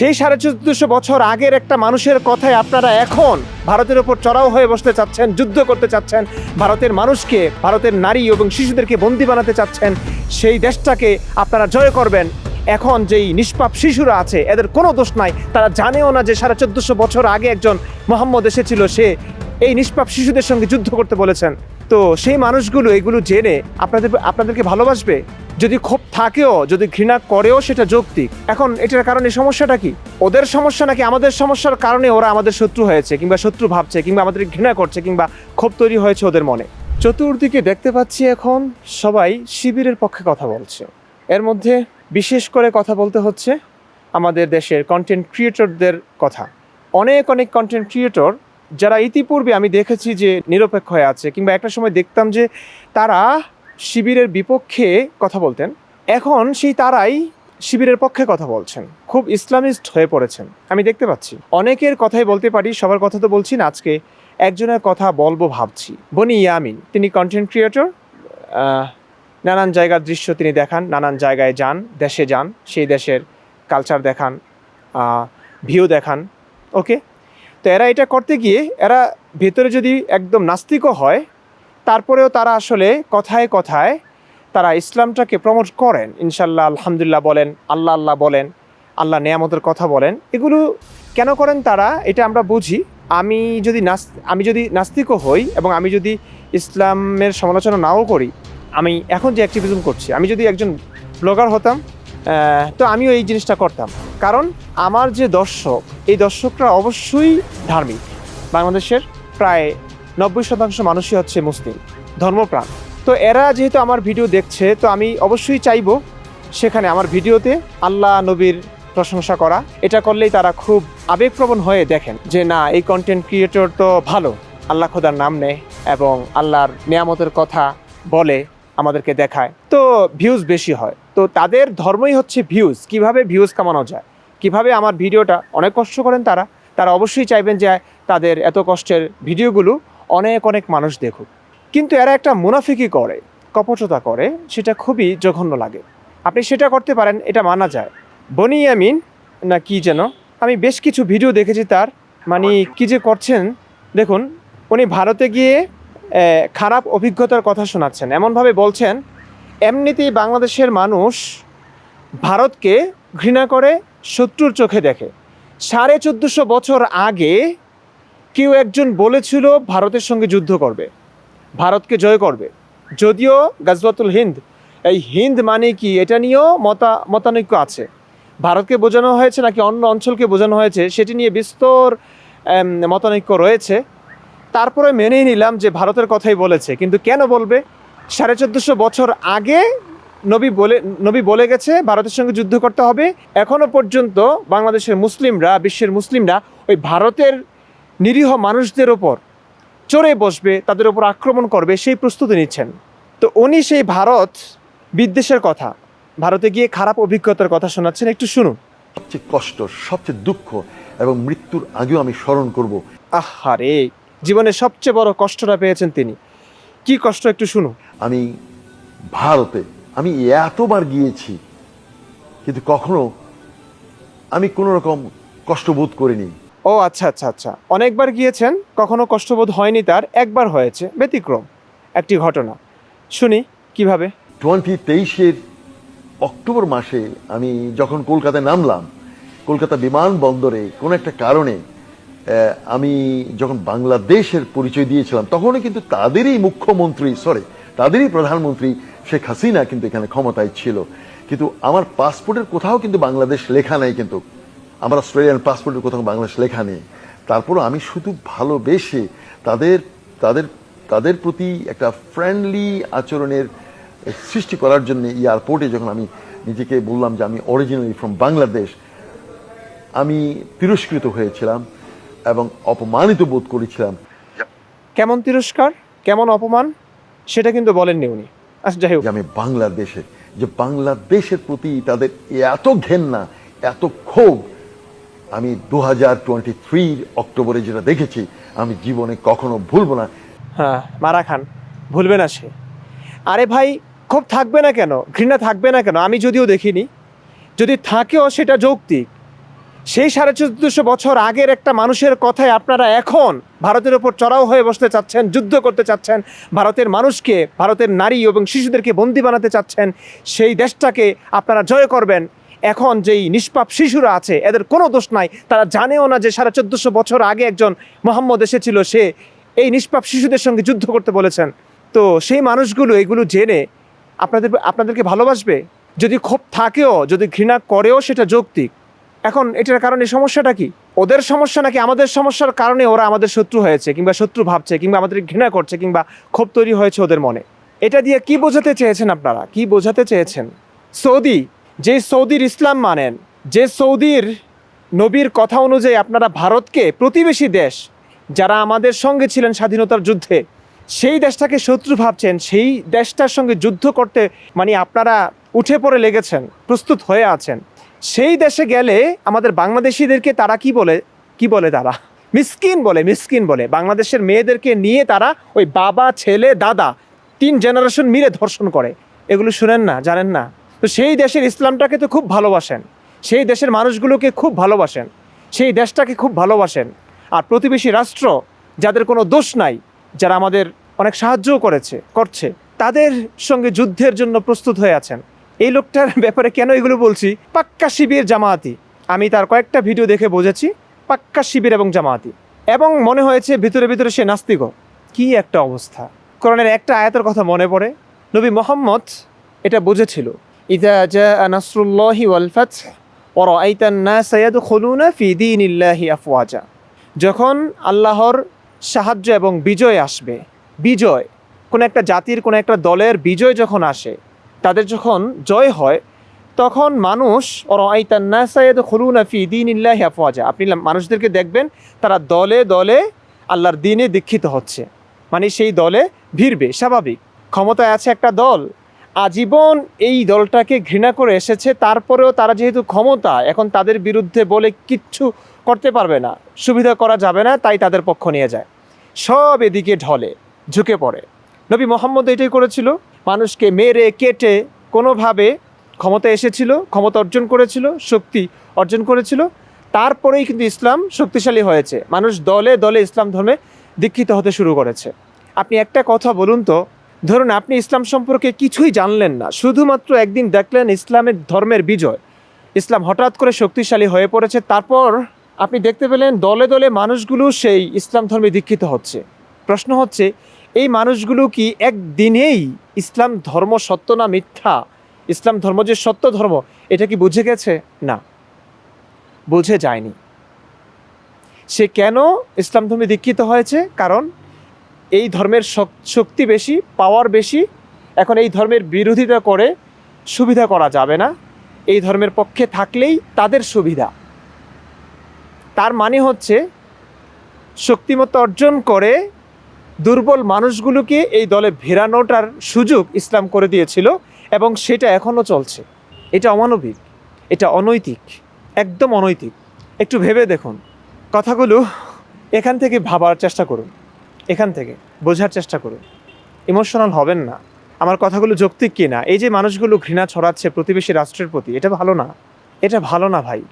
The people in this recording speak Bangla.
সেই সাড়ে চোদ্দশো বছর আগের একটা মানুষের কথায় আপনারা এখন ভারতের ওপর চড়াও হয়ে বসতে চাচ্ছেন, যুদ্ধ করতে চাচ্ছেন, ভারতের মানুষকে, ভারতের নারী এবং শিশুদেরকে বন্দি বানাতে চাচ্ছেন, সেই দেশটাকে আপনারা জয় করবেন। এখন যেই নিষ্পাপ শিশুরা আছে, এদের কোনো দোষ নাই। তারা জানেও না যে সাড়ে চোদ্দশো বছর আগে একজন মোহাম্মদ এসেছিল, সে এই নিষ্পাপ শিশুদের সঙ্গে যুদ্ধ করতে বলেছেন। তো সেই মানুষগুলো এগুলো জেনে আপনাদের আপনাদেরকে ভালোবাসবে? যদি ক্ষোভ থাকেও, যদি ঘৃণা করেও সেটা যৌক্তিক। এখন এটার কারণে সমস্যাটা কি? ওদের সমস্যা নাকি আমাদের সমস্যার কারণে ওরা আমাদের শত্রু হয়েছে, কিংবা শত্রু ভাবছে, কিংবা আমাদের ঘৃণা করছে, কিংবা ক্ষোভ তৈরি হয়েছে ওদের মনে? চতুর্দিকে দেখতে পাচ্ছি এখন সবাই শিবিরের পক্ষে কথা বলছে। এর মধ্যে বিশেষ করে কথা বলতে হচ্ছে আমাদের দেশের কন্টেন্ট ক্রিয়েটরদের কথা। অনেক অনেক কন্টেন্ট ক্রিয়েটর যারা ইতিপূর্বে আমি দেখেছি যে নিরপেক্ষ হয়ে আছে, কিংবা একটা সময় দেখতাম যে তারা শিবিরের বিপক্ষে কথা বলতেন, এখন সেই তারাই শিবিরের পক্ষে কথা বলছেন। খুব ইসলামিস্ট হয়ে পড়েছেন। আমি দেখতে পাচ্ছি। অনেকের কথাই বলতে পারি, সবার কথা তো বলছি না, আজকে একজনের কথা বলব ভাবছি। বনি ইয়ামিন, তিনি কন্টেন্ট ক্রিয়েটর নানান জায়গার দৃশ্য তিনি দেখান, নানান জায়গায় যান, দেশে যান, সেই দেশের কালচার দেখান ভিউ দেখান ওকে তো এরা এটা করতে গিয়ে এরা ভেতরে যদি একদম নাস্তিকও হয়, তারপরেও তারা আসলে কথায় কথায় তারা ইসলামটাকে প্রমোট করেন। ইনশাল্লাহ আলহামদুলিল্লাহ বলেন, আল্লাহ আল্লাহ বলেন, আল্লাহ নেয়ামতের কথা বলেন। এগুলো কেন করেন তারা, এটা আমরা বুঝি। আমি যদি নাস আমি যদি নাস্তিকও হই এবং আমি যদি ইসলামের সমালোচনা নাও করি, আমি এখন যে অ্যাক্টিভিজম করছি, আমি যদি একজন ব্লগার হতাম তো আমিও এই জিনিসটা করতাম। কারণ আমার যে দর্শক, এই দর্শকরা অবশ্যই ধার্মিক। বাংলাদেশের প্রায় নব্বই শতাংশ মানুষই হচ্ছে মুসলিম, ধর্মপ্রাণ। তো এরা যেহেতু আমার ভিডিও দেখছে, তো আমি অবশ্যই চাইব সেখানে আমার ভিডিওতে আল্লাহ নবীর প্রশংসা করা। এটা করলেই তারা খুব আবেগপ্রবণ হয়ে দেখেন যে, না, এই কন্টেন্ট ক্রিয়েটর তো ভালো। আল্লাহ খোদার নাম নেয় এবং আল্লাহর নিয়ামতের কথা বলে আমাদেরকে দেখায়। তো ভিউজ বেশি হয়। তো তাদের ধর্মই হচ্ছে ভিউজ কীভাবে ভিউজ কামানো যায়? কীভাবে আমার ভিডিওটা অনেক কষ্ট করেন তারা তারা অবশ্যই চাইবেন যে তাদের এত কষ্টের ভিডিওগুলো অনেক অনেক মানুষ দেখুক। কিন্তু এরা একটা মুনাফিকি করে, কপটতা করে, সেটা খুবই জঘন্য লাগে। আপনি সেটা করতে পারেন, এটা মানা যায়। বনি ইয়ামিন, না কি যেন, আমি বেশ কিছু ভিডিও দেখেছি তার মানে কি যে করছেন, দেখুন, উনি ভারতে গিয়ে খারাপ অভিজ্ঞতার কথা শোনাচ্ছেন। এমনভাবে বলছেন, এমনিতেই বাংলাদেশের মানুষ ভারতকে ঘৃণা করে শত্রুর চোখে দেখে। সাড়ে চোদ্দোশো বছর আগে কেউ একজন বলেছিল, ভারতের সঙ্গে যুদ্ধ করবে। ভারতকে জয় করবে। যদিও গাজওয়াতুল হিন্দ, এই হিন্দ মানে কি এটা নিয়েও মতা, মতানৈক্য আছে। ভারতকে বোঝানো হয়েছে নাকি অন্য অঞ্চলকে বোঝানো হয়েছে, সেটি নিয়ে বিস্তর মতানৈক্য রয়েছে। তারপরে মেনেই নিলাম যে ভারতের কথাই বলেছে, কিন্তু কেন বলবে? সাড়ে চোদ্দোশো বছর আগে নবী বলে নবী বলে গেছে ভারতের সঙ্গে যুদ্ধ করতে হবে। এখনও পর্যন্ত বাংলাদেশের মুসলিমরা বিশ্বের মুসলিমরা ওই ভারতের নিরীহ মানুষদের ওপর চড়ে বসবে তাদের ওপর আক্রমণ করবে সেই প্রস্তুতি নিচ্ছেন। তো উনি সেই ভারত বিদ্বেষের কথা ভারতে গিয়ে খারাপ অভিজ্ঞতার কথা শোনাচ্ছেন একটু শুনুন। সবচেয়ে কষ্ট সবচেয়ে দুঃখ এবং মৃত্যুর আগেও আমি স্মরণ করব। আহারে জীবনে সবচেয়ে বড় কষ্টটা পেয়েছেন তিনি। কি কষ্ট একটু শুনুন। আমি ভারতে আমি এতবার গিয়েছি কিন্তু কখনো আমি কোনো রকম কষ্ট বোধ করিনি। ও আচ্ছা আচ্ছা আচ্ছা। অনেকবার গিয়েছেন কখনো কষ্টবোধ হয়নি তার একবার হয়েছে ব্যতিক্রম একটি ঘটনা। শুনি কীভাবে? টোয়েন্টি তেইশের অক্টোবর মাসে আমি যখন কলকাতায় নামলাম কলকাতা বিমানবন্দরে কোনো একটা কারণে আমি যখন বাংলাদেশের পরিচয় দিয়েছিলাম তখনই কিন্তু তাদেরই মুখ্যমন্ত্রী সরি তাদেরই প্রধানমন্ত্রী শেখ হাসিনা কিন্তু এখানে ক্ষমতায় ছিল। কিন্তু আমার পাসপোর্টের কোথাও কিন্তু বাংলাদেশ লেখা নাই কিন্তু। আমার অস্ট্রেলিয়ান পাসপোর্টের কোথাও বাংলাদেশ লেখা নেই। তারপরও আমি শুধু ভালোবেসে তাদের তাদের তাদের প্রতি একটা ফ্রেন্ডলি আচরণের সৃষ্টি করার জন্য এয়ারপোর্টে যখন আমি নিজেকে বললাম যে আমি অরিজিনালি ফ্রম বাংলাদেশ, আমি তিরস্কৃত হয়েছিলাম এবং অপমানিত বোধ করেছিলাম। কেমন তিরস্কার? কেমন অপমান? সেটা কিন্তু বলেননি উনি। যাই হোক। আমি বাংলাদেশে যে বাংলাদেশের প্রতি তাদের এত ঘেন্না এত ক্ষোভ আমি দু হাজার টোয়েন্টি থ্রির অক্টোবরে যেটা দেখেছি আমি জীবনে কখনো ভুলবো না। হ্যাঁ মারা খান ভুলবে না সে। আরে ভাই খুব থাকবে না কেন? ঘৃণা থাকবে না কেন? আমি যদিও দেখিনি। যদি থাকেও সেটা যৌক্তিক। সেই সাড়ে চোদ্দশো বছর আগের একটা মানুষের কথায় আপনারা এখন ভারতের ওপর চড়াও হয়ে বসতে চাচ্ছেন, যুদ্ধ করতে চাচ্ছেন, ভারতের মানুষকে, ভারতের নারী এবং শিশুদেরকে বন্দি বানাতে চাচ্ছেন, সেই দেশটাকে আপনারা জয় করবেন। এখন যেই নিষ্পাপ শিশুরা আছে, এদের কোনো দোষ নাই। তারা জানেও না যে সাড়ে চোদ্দশো বছর আগে একজন মোহাম্মদ এসেছিল, সে এই নিষ্পাপ শিশুদের সঙ্গে যুদ্ধ করতে বলেছেন। তো সেই মানুষগুলো এগুলো জেনে আপনাদের, আপনাদেরকে ভালোবাসবে? যদি ক্ষোভ থাকেও, যদি ঘৃণা করেও সেটা যৌক্তিক। এখন এটার কারণে সমস্যাটা কি? ওদের সমস্যা নাকি আমাদের সমস্যার কারণে ওরা আমাদের শত্রু হয়েছে কিংবা শত্রু ভাবছে কিংবা আমাদের ঘৃণা করছে কিংবা ক্ষোভ তৈরি হয়েছে ওদের মনে? এটা দিয়ে কি বোঝাতে চেয়েছেন আপনারা? কি বোঝাতে চেয়েছেন? সৌদি, যে সৌদির ইসলাম মানেন, যে সৌদির নবীর কথা অনুযায়ী আপনারা ভারতকে প্রতিবেশী দেশ, যারা আমাদের সঙ্গে ছিলেন স্বাধীনতার যুদ্ধে, সেই দেশটাকে শত্রু ভাবছেন, সেই দেশটার সঙ্গে যুদ্ধ করতে মানে আপনারা উঠে পড়ে লেগেছেন, প্রস্তুত হয়ে আছেন। সেই দেশে গেলে আমাদের বাংলাদেশিদেরকে তারা কি বলে? কি বলে তারা? মিসকিন বলে মিসকিন বলে। বাংলাদেশের মেয়েদেরকে নিয়ে তারা ওই বাবা, ছেলে, দাদা তিন জেনারেশন মিলে ধর্ষণ করে। এগুলো শুনেন না, জানেন না? তো সেই দেশের ইসলামটাকে তো খুব ভালোবাসেন। সেই দেশের মানুষগুলোকে খুব ভালোবাসেন। সেই দেশটাকে খুব ভালোবাসেন। আর প্রতিবেশী রাষ্ট্র, যাদের কোনো দোষ নাই, যারা আমাদের অনেক সাহায্যও করেছে, করছে, তাদের সঙ্গে যুদ্ধের জন্য প্রস্তুত হয়ে আছেন। এই লোকটার ব্যাপারে কেন এগুলো বলছি? পাক্কা শিবির জামায়াতি। আমি তার কয়েকটা ভিডিও দেখে বুঝেছি, পাক্কা শিবির এবং জামায়াতি। এবং মনে হয়েছে ভিতরে ভিতরে সে নাস্তিক কি একটা অবস্থা। কোরআনের একটা আয়াতের কথা মনে পড়ে। নবী মোহাম্মদ এটা বুঝেছিল। জা আফওয়াজা। যখন আল্লাহর সাহায্য এবং বিজয় আসবে, বিজয়, কোনো একটা জাতির, কোনো একটা দলের বিজয় যখন আসে তাদের যখন জয় হয়, তখন মানুষ আফওয়াজা। আপনি মানুষদেরকে দেখবেন, তারা দলে দলে আল্লাহর দিনে দীক্ষিত হচ্ছে। মানে সেই দলে ভিড়বে, স্বাভাবিক। ক্ষমতায় আছে একটা দল। আজীবন এই দলটাকে ঘৃণা করে এসেছে, তারপরেও তারা যেহেতু ক্ষমতা, এখন তাদের বিরুদ্ধে বলে কিচ্ছু করতে পারবে না। সুবিধা করা যাবে না, তাই তাদের পক্ষ নিয়ে যায়। সব এদিকে ঢলে, ঝুঁকে পড়ে। নবী মোহাম্মদ এটাই করেছিল। মানুষকে মেরে, কেটে কোনোভাবে ক্ষমতা এসেছিল, ক্ষমতা অর্জন করেছিল, শক্তি অর্জন করেছিল, তারপরেই কিন্তু ইসলাম শক্তিশালী হয়েছে। মানুষ দলে দলে ইসলাম ধর্মে দীক্ষিত হতে শুরু করেছে। আপনি একটা কথা বলুন তো, ধরুন আপনি ইসলাম সম্পর্কে কিছুই জানলেন না, শুধুমাত্র একদিন দেখলেন ইসলামের ধর্মের বিজয়। ইসলাম হঠাৎ করে শক্তিশালী হয়ে পড়েছে, তারপর আপনি দেখতে পেলেন দলে দলে মানুষগুলো সেই ইসলাম ধর্মে দীক্ষিত হচ্ছে। প্রশ্ন হচ্ছে, এই মানুষগুলো কি একদিনেই ইসলাম ধর্ম সত্য না মিথ্যা? ইসলাম ধর্ম যে সত্য ধর্ম, এটা কি বুঝে গেছে? না। বুঝে যায়নি। সে কেন ইসলাম ধর্মে দীক্ষিত হয়েছে? কারণ এই ধর্মের শক্তি বেশি পাওয়ার বেশি, এখন এই ধর্মের বিরোধিতা করে সুবিধা করা যাবে না। এই ধর্মের পক্ষে থাকলেই তাদের সুবিধা। তার মানে হচ্ছে, শক্তিমত্তা অর্জন করে দুর্বল মানুষগুলোকে এই দলে ভেরানোটার সুযোগ ইসলাম করে দিয়েছিল এবং সেটা এখনও চলছে। এটা অমানবিক, এটা অনৈতিক, একদম অনৈতিক। একটু ভেবে দেখুন, কথাগুলো এখান থেকে ভাবার চেষ্টা করুন, এখান থেকে বোঝার চেষ্টা করুন। ইমোশনাল হবেন না। আমার কথাগুলো যৌক্তিক কি না এই যে মানুষগুলো ঘৃণা ছড়াচ্ছে প্রতিবেশী রাষ্ট্রের প্রতি, এটা ভালো না। এটা ভালো না ভাই।